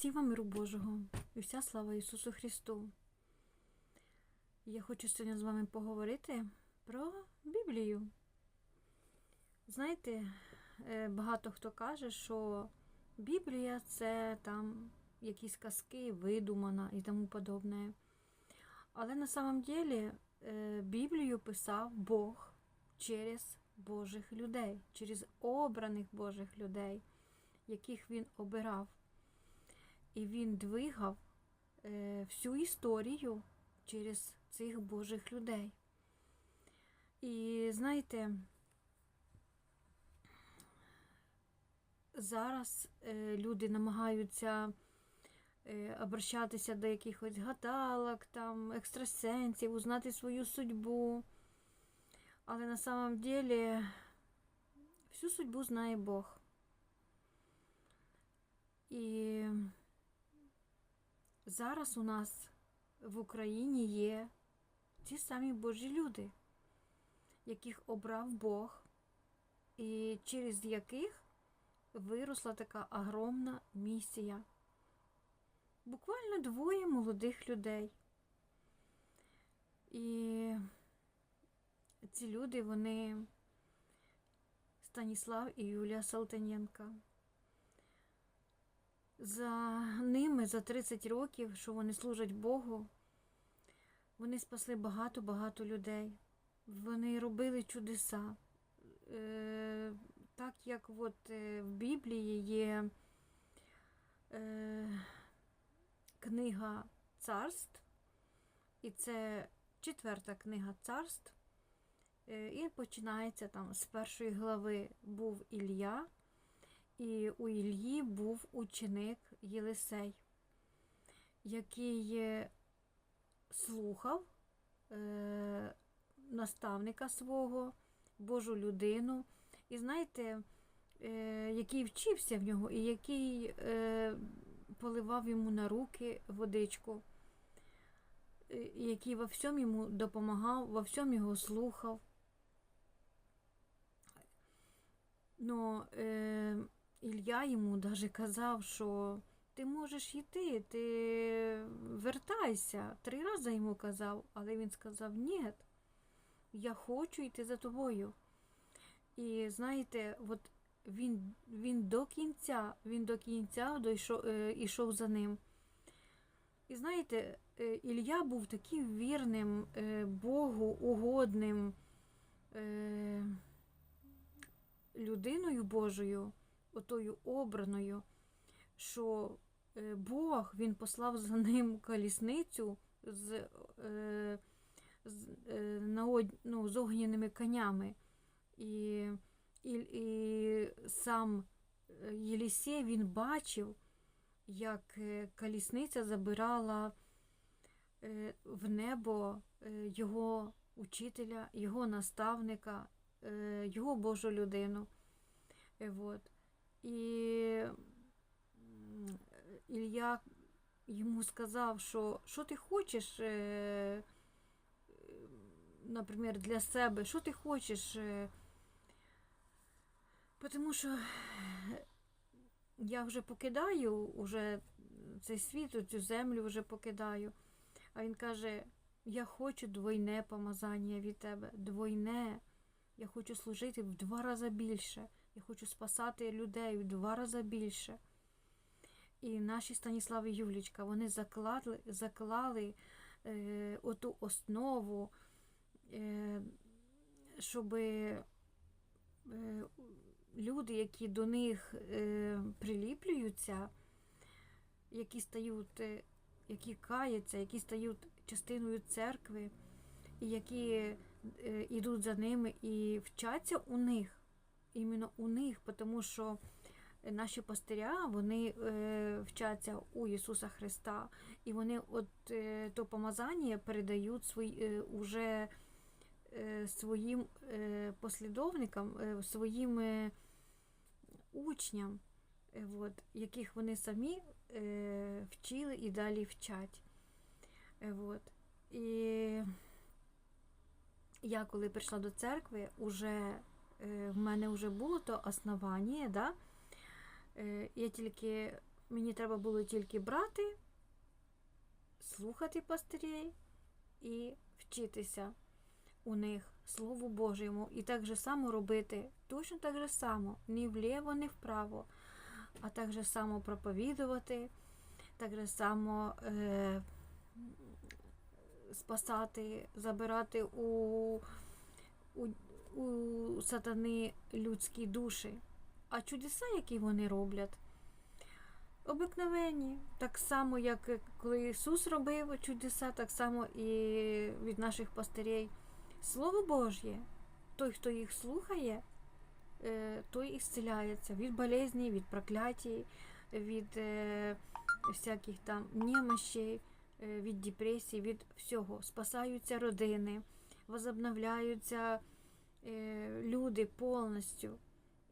Всім вам миру Божого і вся слава Ісусу Христу. Я хочу сьогодні з вами поговорити про Біблію. Знаєте, е, багато хто каже, що Біблія це там якісь казки, видумана і тому подобне. Але на самом деле е, Біблію писав Бог через Божих людей, через обраних Божих людей, яких він обирав. І він двигав е, всю історію через цих Божих людей. І знаєте, зараз е, люди намагаються е, обращатися до якихось гадалок, там, екстрасенсів, узнати свою судьбу. Але на самом деле всю судьбу знає Бог. І зараз у нас в Україні є ті самі Божі люди, яких обрав Бог, і через яких виросла така огромна місія. Буквально двоє молодих людей. І ці люди, вони Станіслав і Юлія Салтаненка. За ними, за 30 років, що вони служать Богу, вони спасли багато-багато людей. Вони робили чудеса. Е, так як от е, в Біблії є е, книга царств, і це четверта книга царств, е, і починається там з першої глави був Ілля. І у Ільї був ученик Єлисей, який е, слухав е, наставника свого, Божу людину, і знаєте, е, який вчився в нього, і який е, поливав йому на руки водичку, і який во всьому йому допомагав, во всьому його слухав. Но, е, Ілля йому даже казав, що ти можеш йти, ти вертайся. Три рази йому казав, але він сказав, ні, я хочу йти за тобою. І знаєте, от він він до кінця, він до кінця дійшов, е, ішов за ним. І знаєте, е, Ілля був таким вірним, е, Богу угодним людиною Божою отою обраною, що е, Бог він послав за ним колісницю з е, з, е, на, ну, з огняними конями. І, і, і сам Єлісей він бачив, як колісниця забирала в небо його учителя, його наставника, його Божу людину. Вот. І Ілля йому сказав, що що ти хочеш, е, наприклад, для себе, що ти хочеш, е, тому що я вже покидаю уже цей світ, цю землю вже покидаю. А він каже, я хочу двойне помазання від тебе, двойне. Я хочу служити в два рази більше. Я хочу спасати людей в два рази більше. І наші Станіслав і Юлічка, вони заклали заклали е, оту основу, е, щоб е, люди, які до них е, приліплюються, які стають, е, які каються, які стають частиною церкви, і які е, йдуть за ними і вчаться у них іменно у них, тому що наші пастиря вони е, вчаться у Ісуса Христа, і вони от е, то помазання передають свої, е, уже своїм послідовникам, своїм учням, от, яких вони самі вчили і далі вчать. От. І я коли прийшла до церкви, уже в мене вже було то основання, да? я тільки Мені треба було тільки брати, слухати пастирей і вчитися у них Слову Божому. І так же само робити, точно так же само, ні вліво, ні вправо, а так же само проповідувати, так же само е, спасати, забирати у, у, у сатани людські душі. А чудеса, які вони роблять, обикновенні. Так само, як коли Ісус робив чудеса, так само і від наших пастирей. Слово Божє, той, хто їх слухає, е, той і зціляється від болезні, від проклятій, від е, всяких там немощей, е, від депресій, від всього. Спасаються родини, возобновляються люди повністю,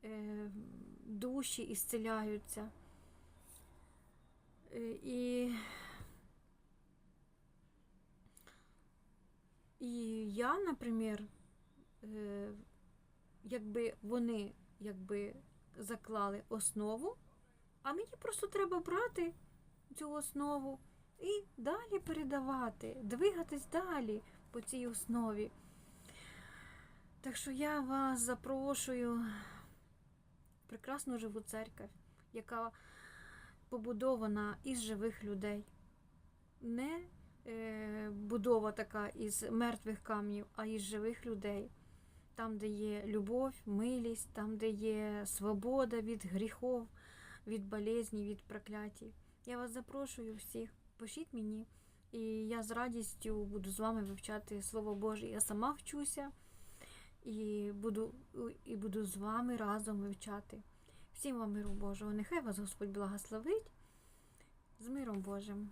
е, душі ісціляються. Е, І, і я, наприклад, е, якби вони якби заклали основу, а мені просто треба брати цю основу і далі передавати, двигатись далі по цій основі. Так що я вас запрошую в прекрасну живу церкву, яка побудована із живих людей. Не е, будова така із мертвих камнів, а із живих людей. Там, де є любов, милість, там, де є свобода від гріхов, від болезней, від проклятій. Я вас запрошую всіх, пишіть мені, і я з радістю буду з вами вивчати Слово Боже. Я сама вчуся і буду, і буду з вами разом вивчати. Всім вам миру Божого. Нехай вас Господь благословить з миром Божим.